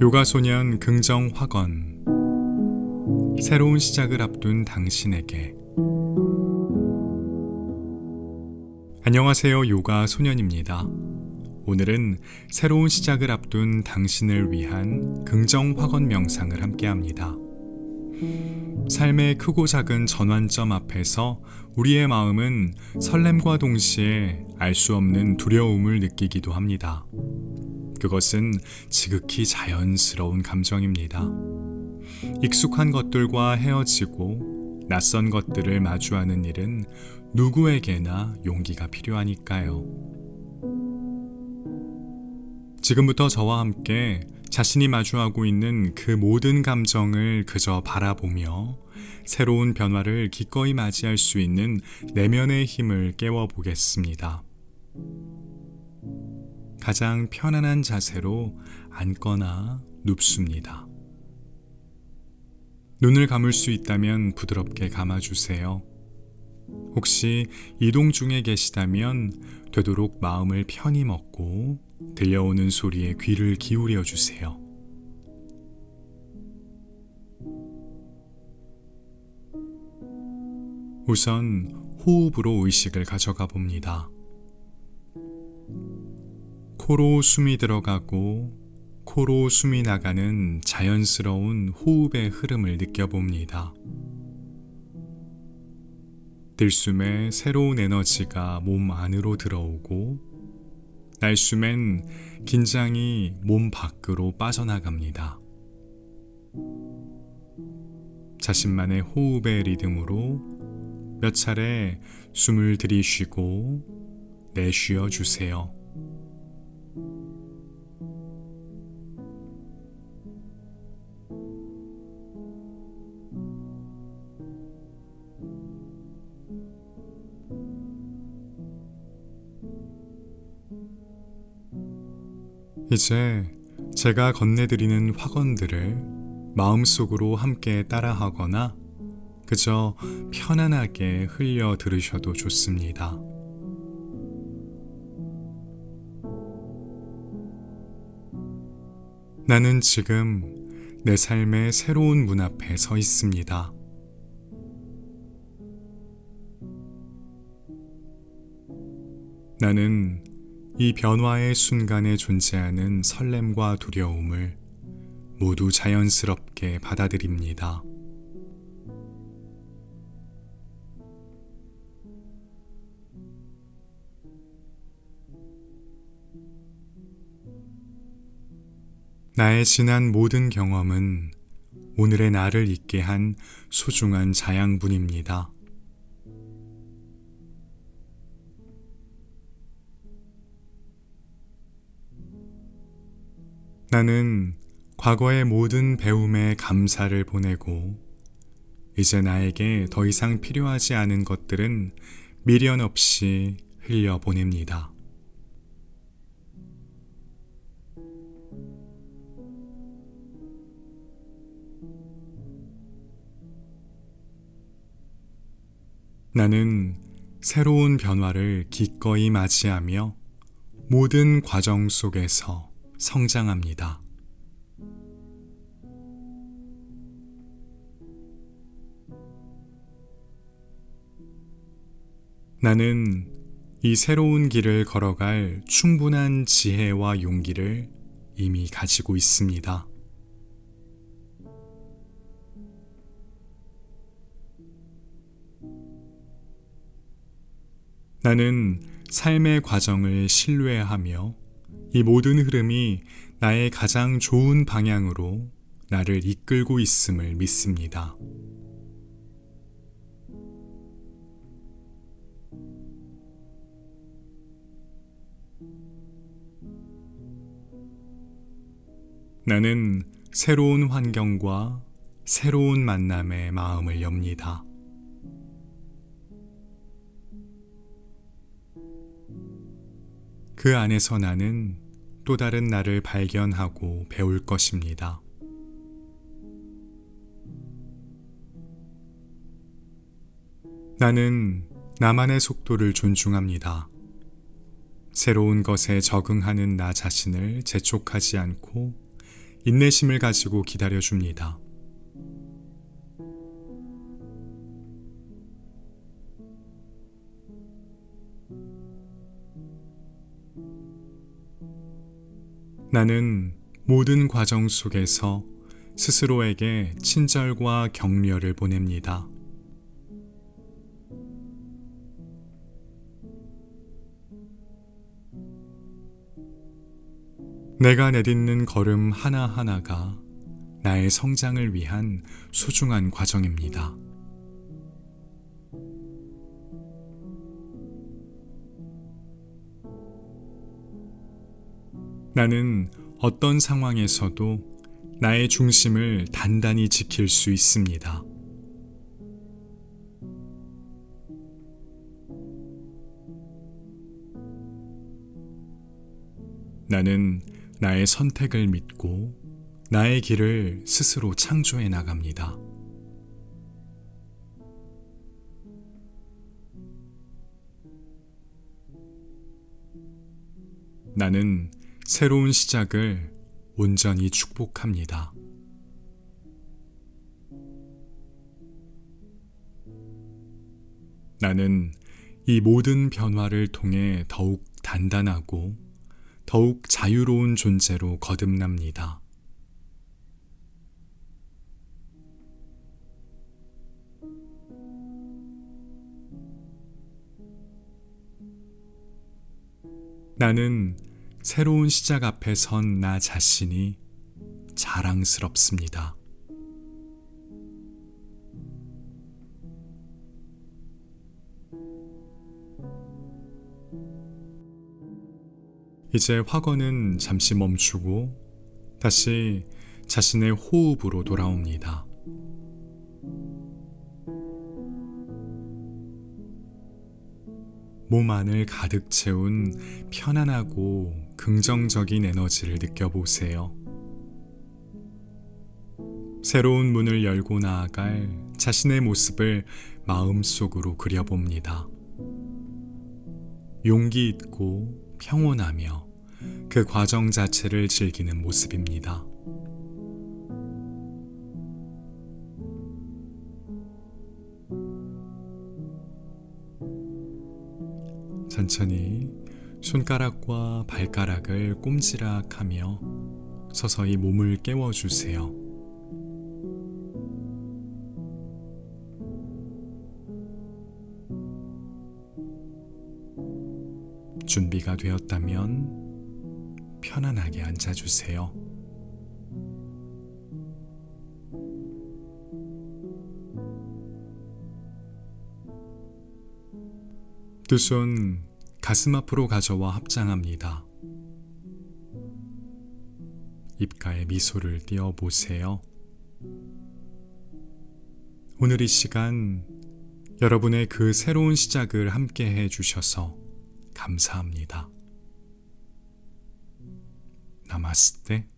요가소년 긍정 확언 새로운 시작을 앞둔 당신에게 안녕하세요 요가 소년입니다. 오늘은 새로운 시작을 앞둔 당신을 위한 긍정 확언 명상을 함께 합니다. 삶의 크고 작은 전환점 앞에서 우리의 마음은 설렘과 동시에 알 수 없는 두려움을 느끼기도 합니다. 그것은 지극히 자연스러운 감정입니다. 익숙한 것들과 헤어지고 낯선 것들을 마주하는 일은 누구에게나 용기가 필요하니까요. 지금부터 저와 함께 자신이 마주하고 있는 그 모든 감정을 그저 바라보며 새로운 변화를 기꺼이 맞이할 수 있는 내면의 힘을 깨워보겠습니다. 가장 편안한 자세로 앉거나 눕습니다. 눈을 감을 수 있다면 부드럽게 감아주세요. 혹시 이동 중에 계시다면 되도록 마음을 편히 먹고 들려오는 소리에 귀를 기울여 주세요. 우선 호흡으로 의식을 가져가 봅니다. 코로 숨이 들어가고 코로 숨이 나가는 자연스러운 호흡의 흐름을 느껴봅니다. 들숨에 새로운 에너지가 몸 안으로 들어오고 날숨엔 긴장이 몸 밖으로 빠져나갑니다. 자신만의 호흡의 리듬으로 몇 차례 숨을 들이쉬고 내쉬어 주세요. 이제 제가 건네드리는 확언들을 마음속으로 함께 따라하거나 그저 편안하게 흘려 들으셔도 좋습니다. 나는 지금 내 삶의 새로운 문 앞에 서 있습니다. 나는 이 변화의 순간에 존재하는 설렘과 두려움을 모두 자연스럽게 받아들입니다. 나의 지난 모든 경험은 오늘의 나를 있게 한 소중한 자양분입니다. 나는 과거의 모든 배움에 감사를 보내고 이제 나에게 더 이상 필요하지 않은 것들은 미련 없이 흘려 보냅니다. 나는 새로운 변화를 기꺼이 맞이하며 모든 과정 속에서 성장합니다. 나는 이 새로운 길을 걸어갈 충분한 지혜와 용기를 이미 가지고 있습니다. 나는 삶의 과정을 신뢰하며 이 모든 흐름이 나의 가장 좋은 방향으로 나를 이끌고 있음을 믿습니다. 나는 새로운 환경과 새로운 만남에 마음을 엽니다. 그 안에서 나는 또 다른 나를 발견하고 배울 것입니다. 나는 나만의 속도를 존중합니다. 새로운 것에 적응하는 나 자신을 재촉하지 않고 인내심을 가지고 기다려 줍니다. 나는 모든 과정 속에서 스스로에게 친절과 격려를 보냅니다. 내가 내딛는 걸음 하나하나가 나의 성장을 위한 소중한 과정입니다. 나는 어떤 상황에서도 나의 중심을 단단히 지킬 수 있습니다. 나는 나의 선택을 믿고 나의 길을 스스로 창조해 나갑니다. 나는 새로운 시작을 온전히 축복합니다. 나는 이 모든 변화를 통해 더욱 단단하고 더욱 자유로운 존재로 거듭납니다. 나는 새로운 시작 앞에 선 나 자신이 자랑스럽습니다. 이제 확언은 잠시 멈추고 다시 자신의 호흡으로 돌아옵니다. 몸 안을 가득 채운 편안하고 긍정적인 에너지를 느껴보세요. 새로운 문을 열고 나아갈 자신의 모습을 마음속으로 그려봅니다. 용기 있고 평온하며 그 과정 자체를 즐기는 모습입니다. 천천히 손가락과 발가락을 꼼지락하며 서서히 몸을 깨워주세요. 준비가 되었다면 편안하게 앉아주세요. 두손 가슴 앞으로 가져와 합장합니다. 입가에 미소를 띄어 보세요. 오늘 이 시간 여러분의 그 새로운 시작을 함께 해 주셔서 감사합니다. 나마스테.